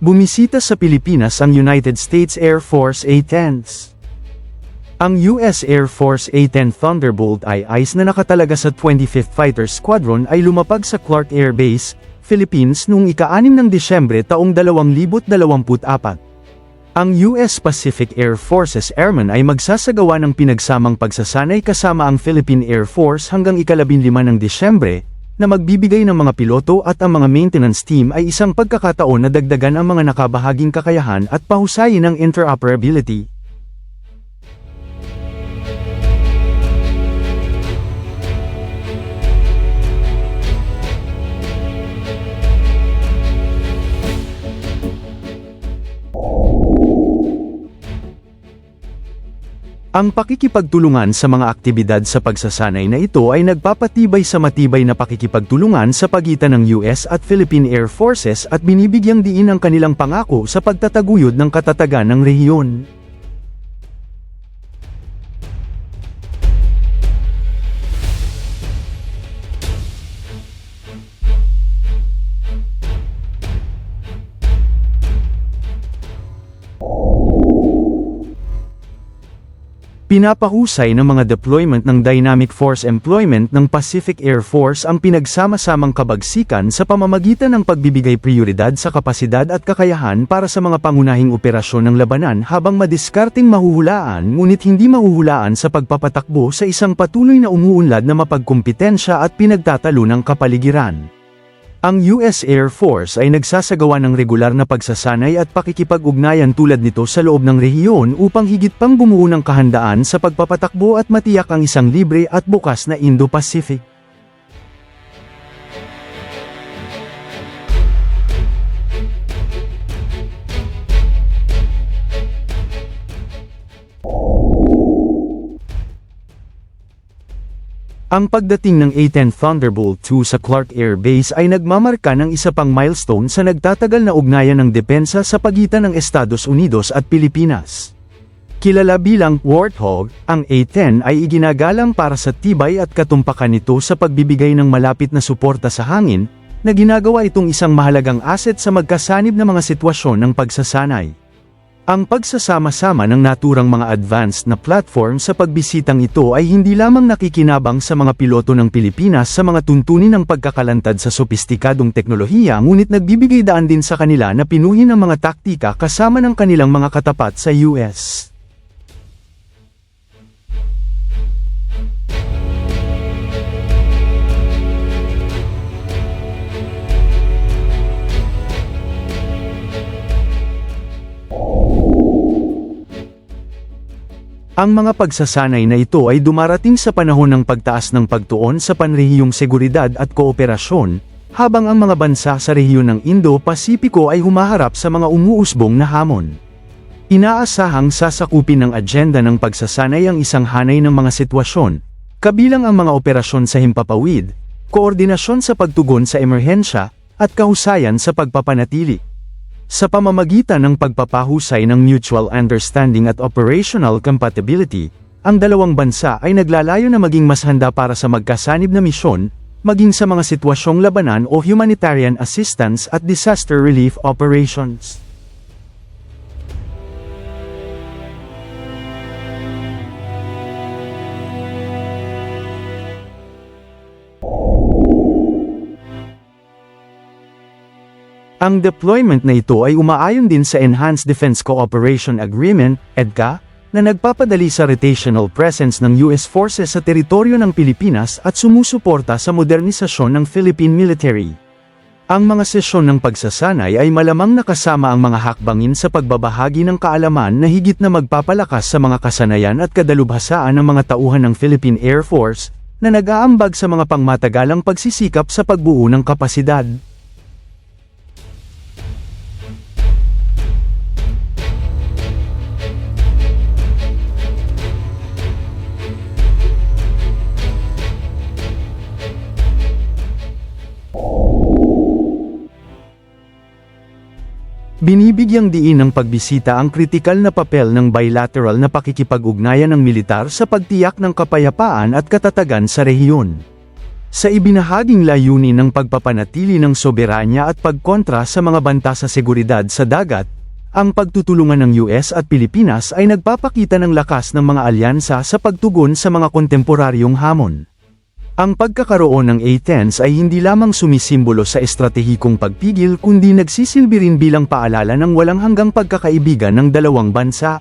Bumisita sa Pilipinas ang United States Air Force A-10s. Ang US Air Force A-10 Thunderbolt IIs na nakatalaga sa 25th Fighter Squadron ay lumapag sa Clark Air Base, Philippines noong ika-6 ng Disyembre taong 2024. Ang US Pacific Air Forces Airmen ay magsasagawa ng pinagsamang pagsasanay kasama ang Philippine Air Force hanggang ikalabing lima ng Disyembre, na magbibigay ng mga piloto at ang mga maintenance team ay isang pagkakataon na dagdagan ang mga nakabahaging kakayahan at pahusayin ang interoperability. Ang pakikipagtulungan sa mga aktibidad sa pagsasanay na ito ay nagpapatibay sa matibay na pakikipagtulungan sa pagitan ng US at Philippine Air Forces at binibigyang diin ang kanilang pangako sa pagtataguyod ng katatagan ng rehiyon. Pinapahusay ng mga deployment ng Dynamic Force Employment ng Pacific Air Force ang pinagsama-samang kabagsikan sa pamamagitan ng pagbibigay prioridad sa kapasidad at kakayahan para sa mga pangunahing operasyon ng labanan habang madiskarteng mahuhulaan ngunit hindi mahuhulaan sa pagpapatakbo sa isang patuloy na umuunlad na mapagkumpetensya at pinagtatalo ng kapaligiran. Ang US Air Force ay nagsasagawa ng regular na pagsasanay at pakikipag-ugnayan tulad nito sa loob ng rehiyon upang higit pang bumuo ng kahandaan sa pagpapatakbo at matiyak ang isang libre at bukas na Indo-Pacific. Ang pagdating ng A-10 Thunderbolt 2 sa Clark Air Base ay nagmamarka ng isa pang milestone sa nagtatagal na ugnayan ng depensa sa pagitan ng Estados Unidos at Pilipinas. Kilala bilang Warthog, ang A-10 ay iginagalang para sa tibay at katumpakan nito sa pagbibigay ng malapit na suporta sa hangin, na ginagawa itong isang mahalagang asset sa magkasanib na mga sitwasyon ng pagsasanay. Ang pagsasama-sama ng naturang mga advanced na platform sa pagbisitang ito ay hindi lamang nakikinabang sa mga piloto ng Pilipinas sa mga tuntunin ng pagkakalantad sa sopistikadong teknolohiya ngunit nagbibigay daan din sa kanila na pinuhin ang mga taktika kasama ng kanilang mga katapat sa US. Ang mga pagsasanay na ito ay dumarating sa panahon ng pagtaas ng pagtuon sa panrehiyong seguridad at kooperasyon, habang ang mga bansa sa rehiyon ng Indo-Pasipiko ay humaharap sa mga umuusbong na hamon. Inaasahang sasakupin ng agenda ng pagsasanay ang isang hanay ng mga sitwasyon, kabilang ang mga operasyon sa himpapawid, koordinasyon sa pagtugon sa emerhensya, at kahusayan sa pagpapanatili. Sa pamamagitan ng pagpapahusay ng mutual understanding at operational compatibility, ang dalawang bansa ay naglalayo na maging mas handa para sa magkasanib na misyon, maging sa mga sitwasyong labanan o humanitarian assistance at disaster relief operations. Ang deployment na ito ay umaayon din sa Enhanced Defense Cooperation Agreement, EDCA, na nagpapadali sa rotational presence ng US forces sa teritoryo ng Pilipinas at sumusuporta sa modernisasyon ng Philippine military. Ang mga sesyon ng pagsasanay ay malamang nakasama ang mga hakbangin sa pagbabahagi ng kaalaman na higit na magpapalakas sa mga kasanayan at kadalubhasaan ng mga tauhan ng Philippine Air Force, na nag-aambag sa mga pangmatagalang pagsisikap sa pagbuo ng kapasidad. Binibigyang diin ng pagbisita ang kritikal na papel ng bilateral na pakikipag-ugnayan ng militar sa pagtiyak ng kapayapaan at katatagan sa rehiyon. Sa ibinahaging layunin ng pagpapanatili ng soberanya at pagkontra sa mga banta sa seguridad sa dagat, ang pagtutulungan ng US at Pilipinas ay nagpapakita ng lakas ng mga alyansa sa pagtugon sa mga kontemporaryong hamon. Ang pagkakaroon ng A-10s ay hindi lamang sumisimbolo sa estratehikong pagpigil kundi nagsisilbi rin bilang paalala ng walang hanggang pagkakaibigan ng dalawang bansa.